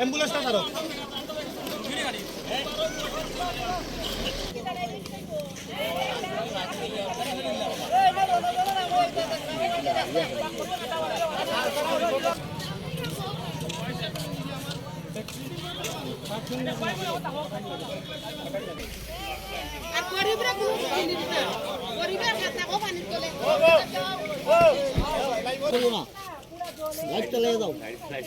অ্যাম্বুলেন্সটা ছাড়ো। আর গরিবরা কোনো জিনিস না গরিবের হাতে ও পানি তোলে লাইট চালিয়ে দাও। লাইট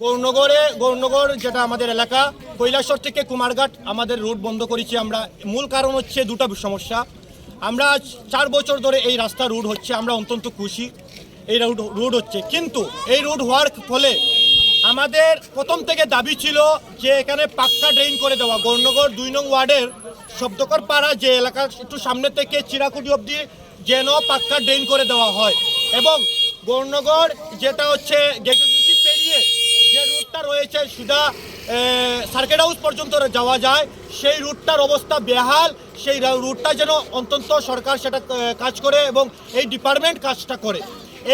গৌরনগরে, গৌরনগর যেটা আমাদের এলাকা, কৈলাসর থেকে কুমারঘাট আমাদের রুট বন্ধ করেছি আমরা। মূল কারণ হচ্ছে দুটো সমস্যা। আমরা চার বছর ধরে এই রাস্তা রুট হচ্ছে, আমরা অত্যন্ত খুশি। এই রুট রুট হচ্ছে। কিন্তু এই রুট হওয়ার ফলে আমাদের প্রথম থেকে দাবি ছিল যে এখানে পাক্কা ড্রেন করে দেওয়া। গৌরনগর দুই নং ওয়ার্ডের শব্দকর পাড়া যে এলাকা, একটু সামনে থেকে চিরাকুটি অবধি যেন পাক্কা ড্রেন করে দেওয়া হয়। এবং গৌরনগর যেটা হচ্ছে গেটেসি পেরিয়ে যে রুটটা সুদা সার্কেট হাউস পর্যন্ত যাওয়া যায়। সেই রুটটার অবস্থা বেহাল। সেই রুটটা যেন অন্তত সরকার সেটা কাজ করে এবং এই ডিপার্টমেন্ট কাজটা করে।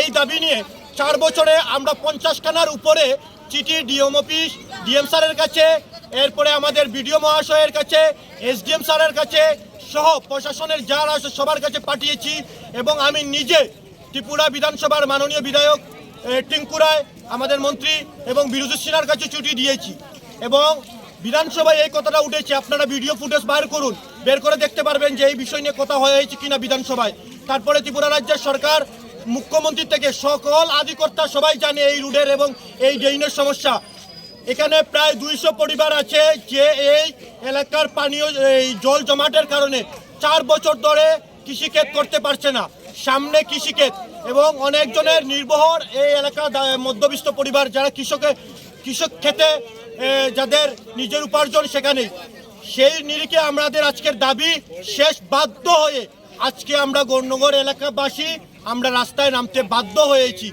এই দাবি নিয়ে চার বছরে আমরা পঞ্চাশ খানার উপরে চিঠি ডিএম অফিস, ডিএম স্যারের কাছে, এরপরে আমাদের বিডিও মহাশয়ের কাছে, এসডিএম স্যারের কাছে সহ প্রশাসনের যারা সবার কাছে পাঠিয়েছি এবং আমি নিজে ত্রিপুরা বিধানসভার মাননীয় বিধায়ক এ, টিঙ্কু রায় আমাদের মন্ত্রী এবং বিরোধী সেনার কাছে ছুটি দিয়েছি। এবং বিধানসভায় এই কথাটা উঠেছে আপনারা ভিডিও ফুটেজ বার করুন। বের করে দেখতে পারবেন যে এই বিষয় নিয়ে কথা হয়েছে কিনা বিধানসভায়। তারপরে ত্রিপুরা রাজ্যের সরকার মুখ্যমন্ত্রী থেকে সকল আধিকর্তা সবাই জানে এই রুডের এবং এই ড্রেইনের সমস্যা। এখানে প্রায় দুইশো পরিবার আছে যে এই এলাকার পানীয় এই জল জমাটের কারণে চার বছর ধরে কৃষিক্ষেত করতে পারছে না। সামনে কৃষিক্ষেত এবং অনেকজনের নির্বহর এই এলাকা মধ্যবিত্ত পরিবার, যারা কৃষকের কৃষক খেতে যাদের নিজের উপার্জন সেখানে। সেই নিরিখে আমাদের আজকের দাবি, শেষ বাধ্য হয়ে আজকে আমরা গৌরনগর এলাকাবাসী আমরা রাস্তায় নামতে বাধ্য হয়েছি।